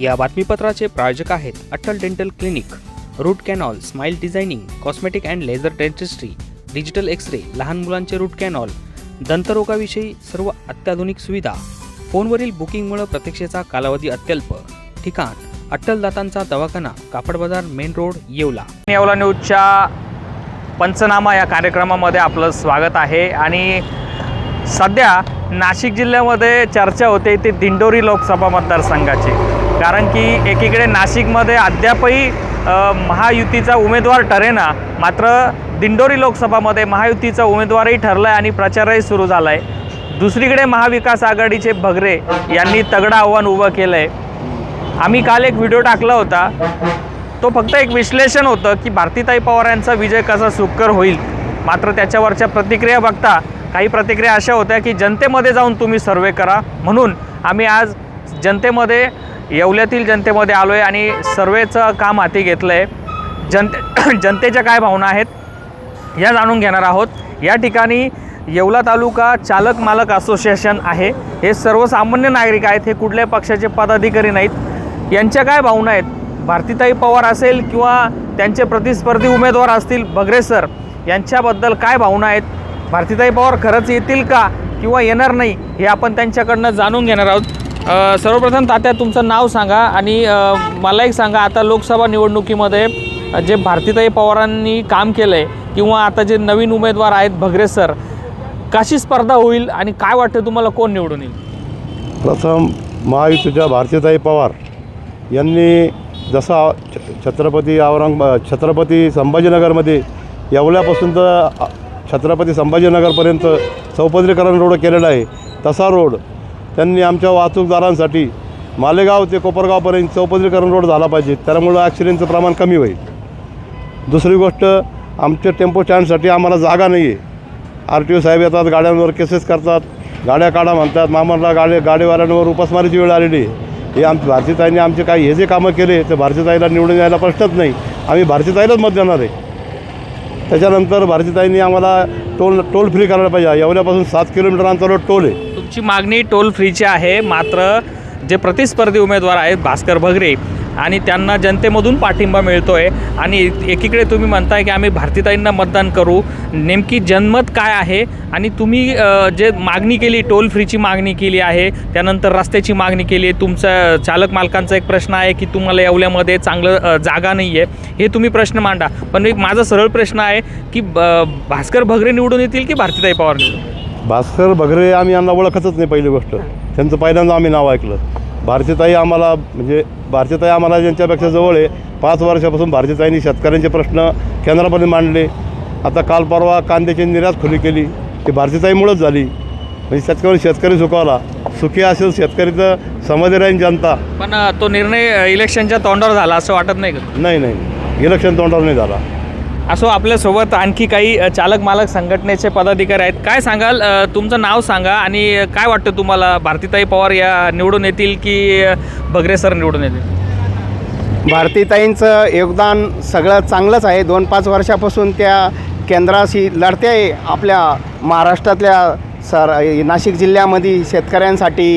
या बातमीपत्राचे प्रायोजक आहेत Atal dental clinic root canal smile designing cosmetic and laser dentistry digital x ray लहान मुलांचे रूट कॅनॉल दंतरोगाविषयी सर्व अत्याधुनिक सुविधा फोनवरील बुकिंगमुळे प्रतीक्षेचा कालावधी अत्यल्प. ठिकाण अट्टल दातांचा दवाखाना कापड बाजार मेन रोड येवला. येवला न्यूजच्या पंचनामा या कार्यक्रमामध्ये आपलं स्वागत आहे आणि सध्या नाशिक जिल्ह्यामध्ये चर्चा होते ती दिंडोरी लोकसभा मतदारसंघाची. कारण की एकीकडे नाशिकमध्ये अद्यापही महायुतीचा उमेदवार ठरेना मात्र दिंडोरी लोकसभामध्ये महायुतीचा उमेदवारही ठरला आहे आणि प्रचारही सुरू झाला आहे दुसरीकडे महाविकास आघाडीचे भगरे यांनी तगडं आव्हान उभं केलं आहे आम्ही काल एक व्हिडिओ टाकला होता. तो फक्त एक विश्लेषण होतं की भारतीताई पवार यांचा विजय कसा सुकर होईल. मात्र त्याच्यावरच्या प्रतिक्रिया बघता काही प्रतिक्रिया अशा होत्या की जनतेमध्ये जाऊन तुम्ही सर्वे करा. म्हणून आम्ही आज जनतेमध्ये येवल्यातील जनतेमध्ये आलो आहे आणि सर्वेचं काम हाती घेतलं आहे जनते जनतेच्या काय भावना आहेत या जाणून घेणार आहोत. या ठिकाणी येवला तालुका चालक मालक असोसिएशन आहे. हे सर्वसामान्य नागरिक आहेत हे कुठल्याही पक्षाचे पदाधिकारी नाहीत. यांच्या काय भावना आहेत? भारतीताई पवार असेल किंवा त्यांचे प्रतिस्पर्धी उमेदवार असतील बगरे सर यांच्याबद्दल काय भावना आहेत? भारतीताई पवार खरंच येतील का किंवा येणार नाही हे आपण त्यांच्याकडनं जाणून घेणार आहोत. सर्वप्रथम तात्या तुमचं नाव सांगा आणि मला एक सांगा आता लोकसभा निवडणुकीमध्ये जे भारतीताई पवारांनी काम केलं आहे किंवा आता जे नवीन उमेदवार आहेत भगरे सर कशी स्पर्धा होईल आणि काय वाटतं तुम्हाला कोण निवडून येईल? प्रथम महायुतीच्या भारतीताई पवार यांनी जसा छ- छत्रपती औरंग छत्रपती संभाजीनगरमध्ये येवल्यापासून तर छत्रपती संभाजीनगरपर्यंत चौपदरीकरण रोड केलेला आहे तसा रोड त्यांनी आमच्या वाहतूकदारांसाठी मालेगाव ते कोपरगावपर्यंत चौपदरीकरण रोड झाला पाहिजे. त्यामुळं ॲक्सिडेंटचं प्रमाण कमी होईल. दुसरी गोष्ट आमच्या टेम्पो स्टँडसाठी आम्हाला जागा नाही आहे आर टी ओ साहेब येतात गाड्यांवर केसेस करतात गाड्या काढा म्हणतात मामाला गाडी गाडीवाल्यांवर उपासमारीची वेळ आलेली आहे. हे आम भारतीताईंनी आमचे काही हे जे कामं केले ते भारतीताईला निवडून यायला प्रश्नच नाही. आम्ही भारतीताईलाच मत देणार आहे. त्याच्यानंतर भारतीताईंनी आम्हाला टोल टोल फ्री करायला पाहिजे. एवढ्यापासून सात किलोमीटर अंतरावर टोल आहे. तुमची मागणी टोल फ्रीची आहे. मात्र जे प्रतिस्पर्धी उमेदवार आहेत भास्कर भगरे आणि त्यांना जनतेमधून पाठिंबा मिळतो आहे आणि एकीकडे तुम्ही म्हणताय की आम्ही भारतीताईंना मतदान करू. नेमकी जनमत काय आहे? आणि तुम्ही जे मागणी केली टोल फ्रीची मागणी केली आहे त्यानंतर रस्त्याची मागणी केली आहे तुमचा चालक मालकांचा एक प्रश्न आहे की तुम्हाला येवल्यामध्ये चांगलं जागा नाही आहे हे तुम्ही प्रश्न मांडा. पण एक माझा सरळ प्रश्न आहे की ब- भास्कर भगरे निवडून येतील की भारतीताई पवार निवडून? भास्कर बगरे आम्ही यांना ओळखतच नाही पहिली गोष्ट. त्यांचं पहिल्यांदा आम्ही नाव ऐकलं. भारतीताई आम्हाला म्हणजे भारतीताई आम्हाला यांच्यापेक्षा जवळ आहे पाच वर्षापासून भारतीताईंनी शेतकऱ्यांचे प्रश्न केंद्रामध्ये मांडले. आता काल परवा कांद्याची निर्यात खुली केली. ती भारतीताईमुळंच झाली. म्हणजे शेतकरी शेतकरी सुखावला. सुखी असेल शेतकरी तर समजले राहील जनता. पण तो निर्णय इलेक्शनच्या तोंडावर झाला असं वाटत नाही का? नाही नाही. इलेक्शन तोंडावर नाही झाला. असो आपल्यासोबत आणखी काही चालक मालक संघटनेचे पदाधिकारी आहेत. काय सांगाल? तुमचं नाव सांगा आणि काय वाटतं तुम्हाला? भारतीताई पवार या निवडून येतील की अ, भगरे सर निवडून येतील? भारतीताईंचं योगदान सगळं चांगलंच आहे. दोन पाच वर्षापासून त्या केंद्राशी लढते आहे आपल्या महाराष्ट्रातल्या सर नाशिक जिल्ह्यामध्ये शेतकऱ्यांसाठी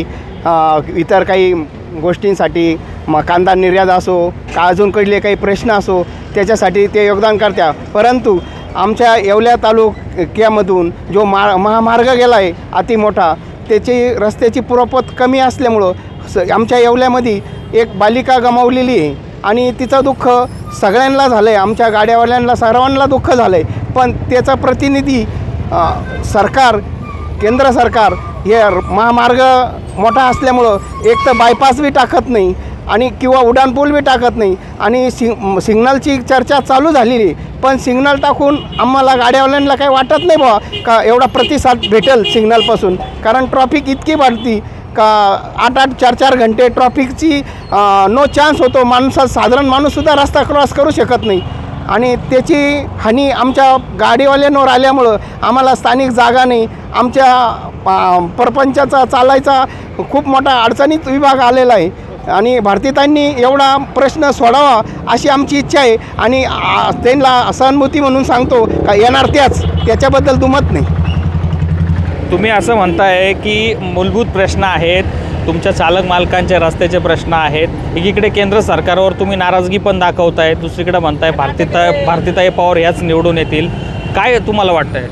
इतर काही गोष्टींसाठी. म कांदा निर्यात असो का अजून कडले काही प्रश्न असो त्याच्यासाठी ते योगदान करत्या. परंतु आमच्या येवल्या तालुक्यामधून जो मा महामार्ग गेला आहे अति मोठा त्याची रस्त्याची पुरपत कमी असल्यामुळं स आमच्या येवल्यामध्ये एक बालिका गमावलेली आहे. आणि तिचं दुःख सगळ्यांना झालं आहे आमच्या गाड्यावाल्यांना सर्वांना दुःख झालं आहे पण त्याचा प्रतिनिधी सरकार केंद्र सरकार हे र- महामार्ग मोठा असल्यामुळं एक तर बायपास बी टाकत नाही. आणि किंवा उड्डाणपूल बी टाकत नाही. आणि सिग सिग्नलची चर्चा चालू झालेली आहे. पण सिग्नल टाकून आम्हाला गाड्यावाल्यांना काही वाटत नाही बा का एवढा प्रतिसाद भेटेल सिग्नलपासून. कारण ट्रॉफिक इतकी वाढती का आठ आठ चार चार घंटे ट्रॉफिकची नो चान्स होतो. माणसा साधारण माणूससुद्धा रस्ता क्रॉस करू शकत नाही. आणि त्याची हानी आमच्या गाडीवाल्यांवर आल्यामुळं आम्हाला स्थानिक जागा नाही. आमच्या प्रपंचाचा परपंचाचा चालायचा खूप मोठा अडचणीत विभाग आलेला आहे. आणि भारतीतांनी एवढा प्रश्न सोडावा अशी आमची इच्छा आहे. आणि त्यांना सहानुभूती म्हणून सांगतो का येणार त्याच त्याच्याबद्दल दुमत नाही. तुम्ही असं म्हणताय की मूलभूत प्रश्न आहेत तुमच्या चालक मालकांचे रस्त्याचे प्रश्न आहेत. एकीकडे केंद्र सरकारवर तुम्ही नाराजगी पण दाखवताय दुसरीकडे म्हणताय भारतीताई भारतीताई पवार ह्याच निवडून येतील. काय तुम्हाला वाटतंय?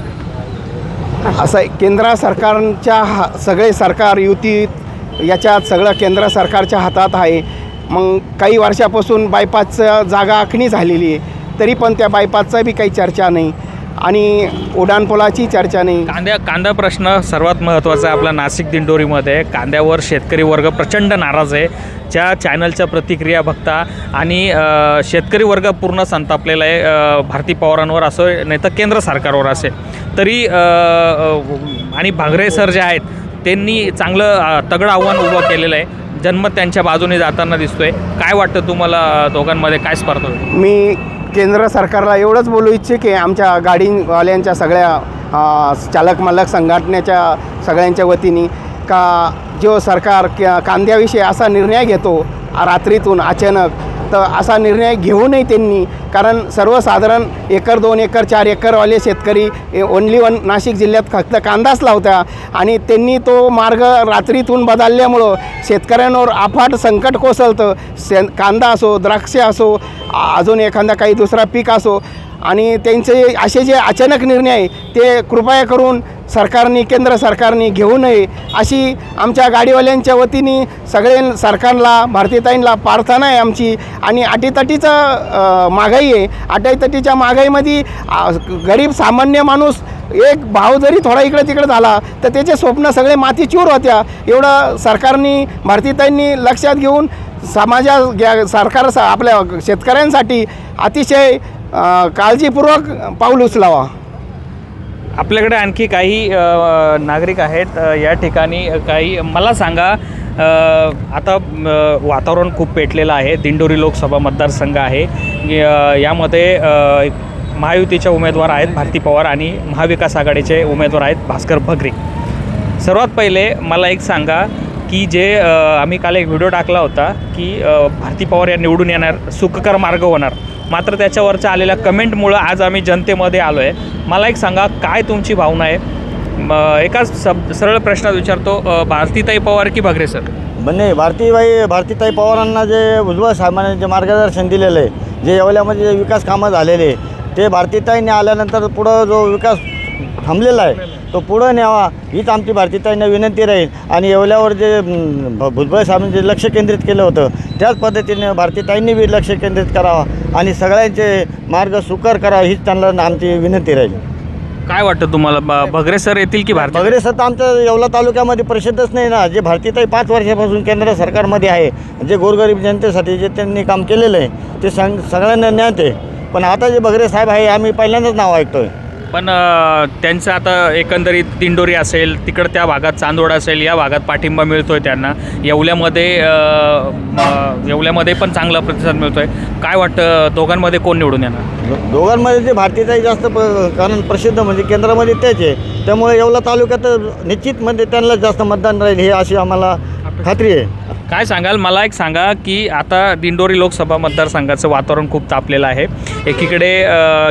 असं केंद्र सरकारच्या हा सगळे सरकार युती याच्यात सगळं केंद्र सरकारच्या हातात आहे. मग काही वर्षापासून बायपासचं जागा आखणी झालेली आहे. तरी पण त्या बायपासचा बी काही चर्चा नाही. आणि उड्डाणपुलाची चर्चा नाही. कांद्या कांदा प्रश्न सर्वात महत्त्वाचा आहे आपला नाशिक दिंडोरीमध्ये. कांद्यावर शेतकरी वर्ग प्रचंड नाराज आहे. ज्या चॅनलच्या प्रतिक्रिया बघता आणि शेतकरी वर्ग पूर्ण संतापलेला आहे. भारती पवारांवर असो नाही तर केंद्र सरकारवर असेल. तरी आणि भागरे सर जे आहेत त्यांनी चांगलं तगडं आव्हान उभं केलेलं आहे. जन्मत त्यांच्या बाजूने जाताना दिसतोय. काय वाटतं तुम्हाला दोघांमध्ये? काय स्पर्धा मी केंद्र सरकारला एवढंच बोलू इच्छे की आमच्या गाडीवाल्यांच्या सगळ्या चालक मालक संघटनेच्या सगळ्यांच्या वतीने का जो सरकार क- कांद्याविषयी असा निर्णय घेतो रात्रीतून अचानक तर असा निर्णय घेऊ नये त्यांनी कारण सर्वसाधारण एकर दोन एकर चार एकरवाले शेतकरी ओनली वन नाशिक जिल्ह्यात फक्त कांदाच लावता. आणि त्यांनी तो मार्ग रात्रीतून बदलल्यामुळं शेतकऱ्यांवर अफाट संकट कोसळतं. से कांदा असो द्राक्ष असो अजून एखादा काही दुसरा पीक असो. आणि त्यांचे असे जे अचानक निर्णय आहे ते कृपया करून सरकारने केंद्र सरकारने घेऊ नये अशी आमच्या गाडीवाल्यांच्या वतीने सगळे सरकारला भारतीताईंना प्रार्थना आहे आमची. आणि अटीतटीचं महागाई आहे. अटीतटीच्या महागाईमध्ये गरीब सामान्य माणूस एक भाव जरी थोडा इकडं तिकडे झाला तर त्याचे स्वप्न सगळे मातीचूर होत्या. एवढं सरकारने भारतीताईंनी लक्षात घेऊन समाजा ग्या- सरकार सा- आपल्या शेतकऱ्यांसाठी अतिशय काळजीपूर्वक पाऊल उचलावा. आपल्याकडे आणखी काही नागरिक आहेत या ठिकाणी काही मला सांगा आता वातावरण खूप पेटलेलं आहे. दिंडोरी लोकसभा मतदारसंघ आहे. यामध्ये महायुतीचे उमेदवार आहेत भारती पवार आणि महाविकास आघाडीचे उमेदवार आहेत भास्कर भगरे. सर्वात पहिले मला एक सांगा की जे आम्ही काल एक व्हिडिओ टाकला होता की भारती पवार या निवडून येणार सुखकर मार्ग होणार. मात्र त्याच्यावरच्या आलेल्या कमेंटमुळं आज आम्ही जनतेमध्ये आलो आहे मला एक सांगा काय तुमची भावना आहे? एकाच सब सरळ प्रश्नात विचारतो भारतीताई पवार की भगरे सर? बने भारतीबाई भारतीताई पवारांना जे उज्ज्वल साहेबांनी जे मार्गदर्शन दिलेलं आहे जे येवल्यामध्ये जे विकास कामं झालेले ते भारतीताईने आल्यानंतर पुढं जो विकास थांबलेला आहे तो पुढं न्यावा हीच आमची भारतीताईंना विनंती राहील. आणि येवल्यावर जे भुजबळ साहेबांनी जे लक्ष केंद्रित केलं होतं त्याच पद्धतीने भारतीताईंनी बी लक्ष केंद्रित करावं आणि सगळ्यांचे मार्ग सुकर करावा हीच त्यांना आमची विनंती राहील. काय वाटतं तुम्हाला? ब- भगरे सर येतील की भारती बगरे सत्ता आमच्या येवला तालुक्यामध्ये प्रसिद्धच नाही ना. जे भारतीताई पाच वर्षापासून केंद्र सरकारमध्ये आहे जे गोरगरीब जनतेसाठी जे त्यांनी काम केलेलं आहे ते सग सगळ्यांना ज्ञात आहे. पण आता जे बगरे साहेब आहे आम्ही पहिल्यांदाच नाव ऐकतोय. पण त्यांचं आता एकंदरीत दिंडोरी असेल तिकडं त्या भागात चांदोड असेल या भागात पाठिंबा मिळतो आहे त्यांना. येवल्यामध्ये येवल्यामध्ये पण चांगला प्रतिसाद मिळतो आहे काय वाटतं दोघांमध्ये कोण निवडून येणार? दोघांमध्ये जे भारतीताई जास्त प कारण प्रसिद्ध म्हणजे केंद्रामध्ये तेच आहे. त्यामुळे येवला तालुक्यात निश्चित म्हणजे त्यांना जास्त मतदान राहील हे अशी आम्हाला खात्री आहे. काय सांगाल? मला एक सांगा की आता दिंडोरी लोकसभा मतदारसंघाचं वातावरण खूप तापलेलं आहे. एकीकडे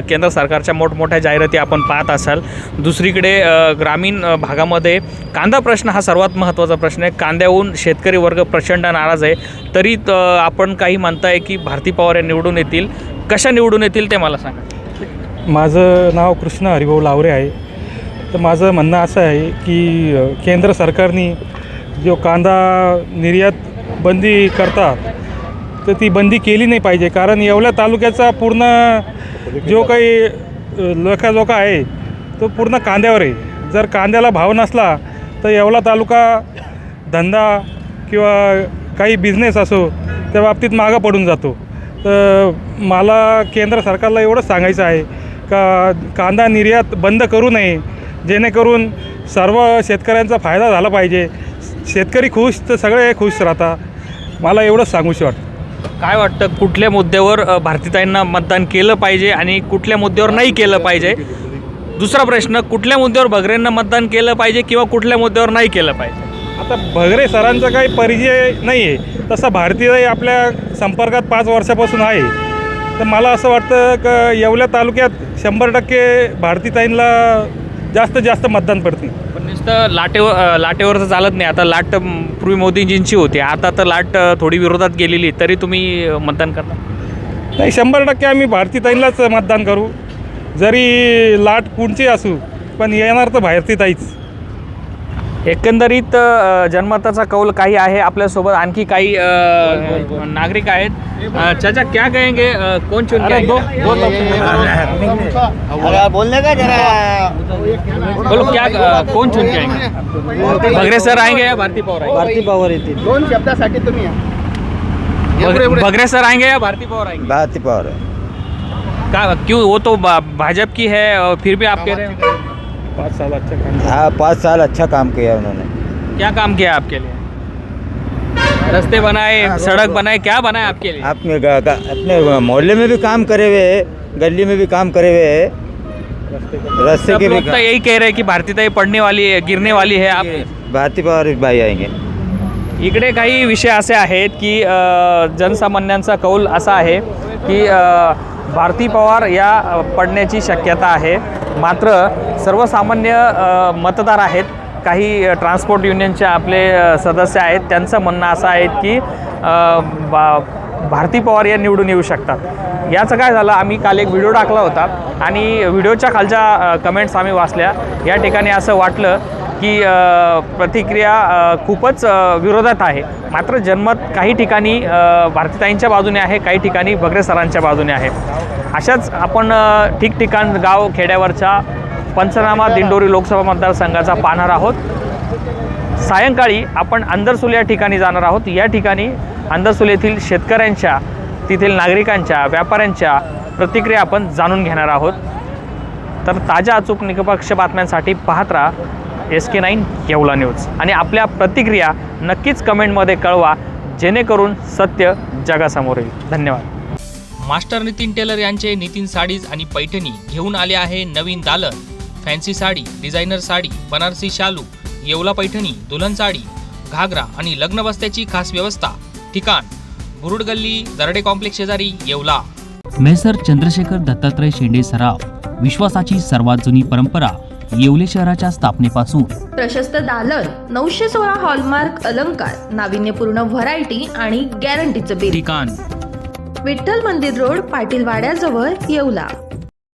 केंद्र सरकारच्या मोठमोठ्या जाहिराती आपण पाहत असाल. दुसरीकडे ग्रामीण भागामध्ये कांदा प्रश्न हा सर्वात महत्त्वाचा प्रश्न आहे. कांद्याहून शेतकरी वर्ग प्रचंड नाराज आहे. तरी आपण काही म्हणताय की भारती पवार या निवडून येतील. कशा निवडून येतील ते मला सांगा. माझं नाव कृष्ण हरिभाऊ लावरे आहे. तर माझं म्हणणं असं आहे की केंद्र सरकारने जो कांदा निर्यात बंदी करतात तर ती बंदी केली नाही पाहिजे. कारण येवला तालुक्याचा पूर्ण जो काही अ, आहे तो पूर्ण कांद्यावर आहे. जर कांद्याला भाव नसला तर येवला तालुका धंदा किंवा काही बिझनेस असो त्या बाबतीत मागं पडून जातो. तर मला केंद्र सरकारला एवढंच सांगायचं आहे का कांदा निर्यात बंद करू नये जेणेकरून सर्व शेतकऱ्यांचा फायदा झाला पाहिजे. शेतकरी खुश तर सगळे खुश राहतात मला एवढंच सांगूशी वाटतं काय वाटतं कुठल्या मुद्द्यावर अ, भारतीताईंना मतदान केलं पाहिजे आणि कुठल्या मुद्द्यावर नाही केलं पाहिजे? दुसरा प्रश्न कुठल्या मुद्द्यावर भगरेंना मतदान केलं पाहिजे किंवा कुठल्या मुद्द्यावर नाही केलं पाहिजे? आता भगरे सरांचा काही परिचय नाही आहे तसा भारतीय आपल्या संपर्कात पाच वर्षापासून आहे. तर मला असं वाटतं का येवल्या तालुक्यात शंभर टक्के भारतीताईंना जास्त जास्त मतदान पडते. पण नुसतं लाटेवर अ, लाटेवरचं चालत नाही. आता लाट पूर्वी मोदींजींची होती. आता तर लाट अ, थोडी विरोधात गेलेली. तरी तुम्ही अ, मतदान करणार? नाही शंभर टक्के आम्ही भारतीताईंलाच मतदान करू. जरी लाट कुणची असू पण येणार तर भारतीताईच एकंदरीत जनमताचा कौल काही आहे आपल्यासोबत. आणखी काही नागरिक आहेत. चाचा क्या कहेंगे? अ, कौन चुन के? आएंगे? बोलने का जरा. बोलो क्या कौन चुन के आएंगे? भगरे सर आएंगे या भारती पवार आएंगे? भारती पवार येते दोन शब्दासाठी तुम्ही भगरे सर आएंगे या भारती पवार आएंगे? भारती पवार. का क्यों? वो तो भाजपा की है और फिर भी आप कह रहे हैं। पाच साल अच्छा काम हाँ पाँच साल अच्छा काम किया उन्होंने। क्या काम किया आपके लिए? रास्ते बनाए सड़क बनाए क्या बनाए आपके लिए? गा- अपने मोहल्ले में भी काम करे हुए है गली में भी काम करे हुए है। रास्ते के भी लोग तो यही कह रहे हैं की भारतीताई पडणे वाली है गिरने वाली है आप काम- भारती पवार भाई आएँगे। इकडे काही विषय असे आहेत की जनसामान्यांचा कौल असा आहे की भारती पवार या अ, पडण्याची शक्यता आहे. मात्र सर्वसामान्य मतदार आहेत. काही ट्रान्सपोर्ट युनियनचे आपले सदस्य आहेत. त्यांचं म्हणणं असं आहे की बा- भारती पवार या निवडून येऊ शकतात. याचं काय झालं? आम्ही काल एक व्हिडिओ टाकला होता आणि व्हिडिओच्या खालच्या कमेंट्स आम्ही वाचल्या. या ठिकाणी असं वाटलं की प्रतिक्रिया खूपच विरोधात आहे. मात्र जनमत काही ठिकाणी भारतीताईंच्या बाजूने आहे काही ठिकाणी भगरे सरांच्या बाजूने आहे. अशाच आपण ठिकठिकाण गाव खेड्यावरच्या पंचनामा दिंडोरी लोकसभा मतदारसंघाचा पाहणार आहोत. सायंकाळी आपण अंदरसूल या ठिकाणी जाणार आहोत. या ठिकाणी अंदरसूल येथील शेतकऱ्यांच्या तेथील नागरिकांच्या व्यापाऱ्यांच्या प्रतिक्रिया आपण जाणून घेणार आहोत. तर ताज्या अचूक निष्पक्ष बातम्यांसाठी पाहत राहा S K nine Yeola news. आणि आपल्या प्रतिक्रिया नक्कीच कमेंटमध्ये कळवा जेणेकरून सत्य जगासमोर येईल. धन्यवाद. मास्टर नितीन टेलर यांचे नितीन साडीज आणि पैठणी घेऊन आले आहे नवीन दालन. फॅन्सी साडी डिझायनर साडी बनारसी शालू येवला पैठणी दुल्हन साडी घागरा आणि लग्न बस्त्याची खास व्यवस्था. ठिकाण बुरुड गल्ली दरडे कॉम्प्लेक्स शेजारी येवला. मेसर चंद्रशेखर दत्तात्रय शेंडे सराफ विश्वासाची सर्वात जुनी परंपरा येवले शहराच्या स्थापनेपासून. प्रशस्त दालन नऊशे सोळा हॉलमार्क अलंकार नाविन्यपूर्ण व्हरायटी आणि गॅरंटीचं बिल ठिकाण. विठ्ठल मंदिर रोड पाटील वाड्याजवळ येवला.